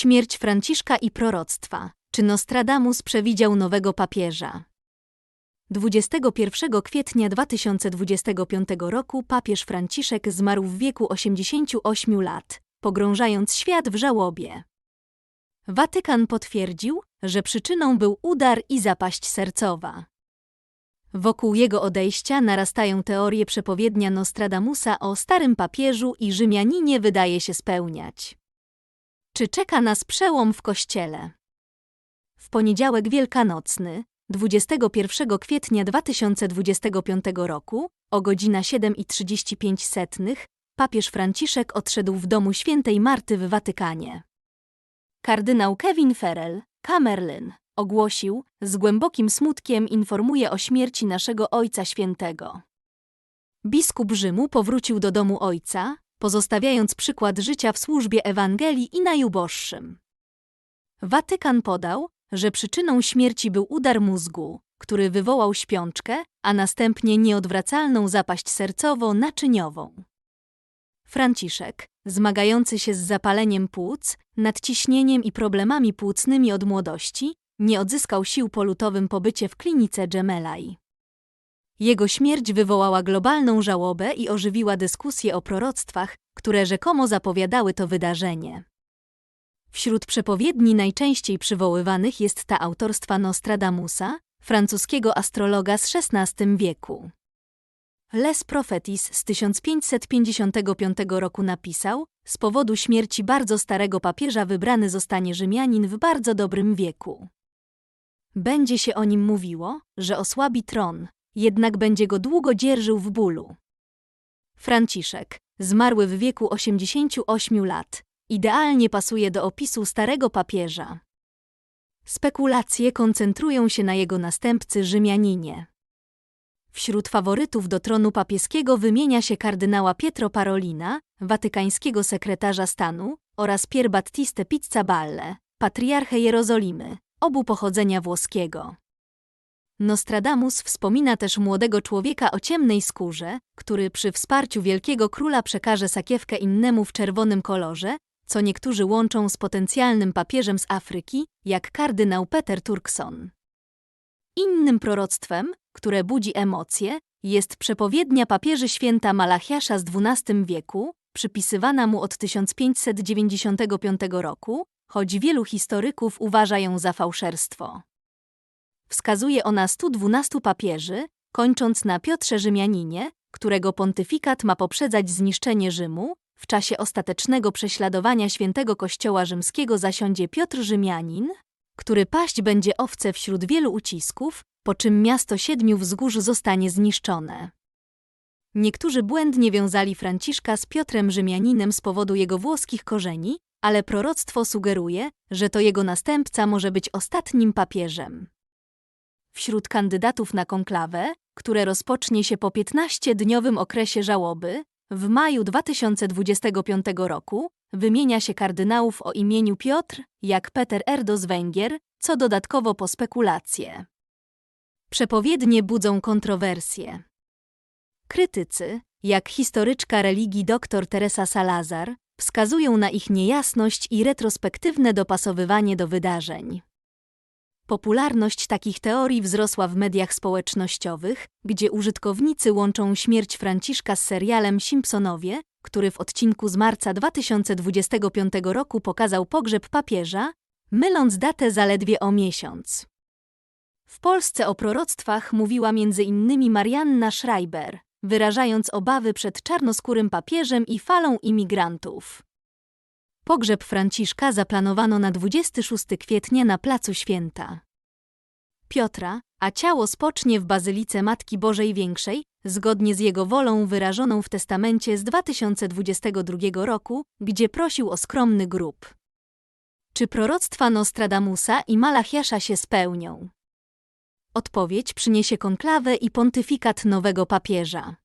Śmierć Franciszka i proroctwa. Czy Nostradamus przewidział nowego papieża? 21 kwietnia 2025 roku papież Franciszek zmarł w wieku 88 lat, pogrążając świat w żałobie. Watykan potwierdził, że przyczyną był udar i zapaść sercowa. Wokół jego odejścia narastają teorie przepowiednia Nostradamusa o starym papieżu i Rzymianinie wydaje się spełniać. Czy czeka nas przełom w kościele? W poniedziałek wielkanocny, 21 kwietnia 2025 roku, o godzina 7.35 papież Franciszek odszedł w domu świętej Marty w Watykanie. Kardynał Kevin Ferrell, Kamerlyn, ogłosił, z głębokim smutkiem informuje o śmierci naszego Ojca Świętego. Biskup Rzymu powrócił do domu Ojca, pozostawiając przykład życia w służbie Ewangelii i najuboższym. Watykan podał, że przyczyną śmierci był udar mózgu, który wywołał śpiączkę, a następnie nieodwracalną zapaść sercowo-naczyniową. Franciszek, zmagający się z zapaleniem płuc, nadciśnieniem i problemami płucnymi od młodości, nie odzyskał sił po lutowym pobycie w klinice Gemelai. Jego śmierć wywołała globalną żałobę i ożywiła dyskusję o proroctwach, które rzekomo zapowiadały to wydarzenie. Wśród przepowiedni najczęściej przywoływanych jest ta autorstwa Nostradamusa, francuskiego astrologa z XVI wieku. Les Prophetis z 1555 roku napisał, z powodu śmierci bardzo starego papieża wybrany zostanie Rzymianin w bardzo dobrym wieku. Będzie się o nim mówiło, że osłabi tron, jednak będzie go długo dzierżył w bólu. Franciszek, zmarły w wieku 88 lat, idealnie pasuje do opisu starego papieża. Spekulacje koncentrują się na jego następcy Rzymianinie. Wśród faworytów do tronu papieskiego wymienia się kardynała Pietro Parolina, watykańskiego sekretarza stanu, oraz Pier Battiste Pizzaballe, patriarchę Jerozolimy, obu pochodzenia włoskiego. Nostradamus wspomina też młodego człowieka o ciemnej skórze, który przy wsparciu wielkiego króla przekaże sakiewkę innemu w czerwonym kolorze, co niektórzy łączą z potencjalnym papieżem z Afryki, jak kardynał Peter Turkson. Innym proroctwem, które budzi emocje, jest przepowiednia papieży święta Malachiasza z XII wieku, przypisywana mu od 1595 roku, choć wielu historyków uważa ją za fałszerstwo. Wskazuje ona 112 papieży, kończąc na Piotrze Rzymianinie, którego pontyfikat ma poprzedzać zniszczenie Rzymu, w czasie ostatecznego prześladowania świętego Kościoła Rzymskiego zasiądzie Piotr Rzymianin, który paść będzie owce wśród wielu ucisków, po czym miasto siedmiu wzgórz zostanie zniszczone. Niektórzy błędnie wiązali Franciszka z Piotrem Rzymianinem z powodu jego włoskich korzeni, ale proroctwo sugeruje, że to jego następca może być ostatnim papieżem. Wśród kandydatów na konklawę, które rozpocznie się po 15-dniowym okresie żałoby, w maju 2025 roku wymienia się kardynałów o imieniu Piotr, jak Peter Erdo z Węgier, co dodatkowo po spekulacje. Przepowiednie budzą kontrowersje. Krytycy, jak historyczka religii dr Teresa Salazar, wskazują na ich niejasność i retrospektywne dopasowywanie do wydarzeń. Popularność takich teorii wzrosła w mediach społecznościowych, gdzie użytkownicy łączą śmierć Franciszka z serialem Simpsonowie, który w odcinku z marca 2025 roku pokazał pogrzeb papieża, myląc datę zaledwie o miesiąc. W Polsce o proroctwach mówiła m.in. Marianna Schreiber, wyrażając obawy przed czarnoskórym papieżem i falą imigrantów. Pogrzeb Franciszka zaplanowano na 26 kwietnia na Placu Święta. Piotra, a ciało spocznie w Bazylice Matki Bożej Większej, zgodnie z jego wolą wyrażoną w testamencie z 2022 roku, gdzie prosił o skromny grób. Czy proroctwa Nostradamusa i Malachiasza się spełnią? Odpowiedź przyniesie konklawę i pontyfikat nowego papieża.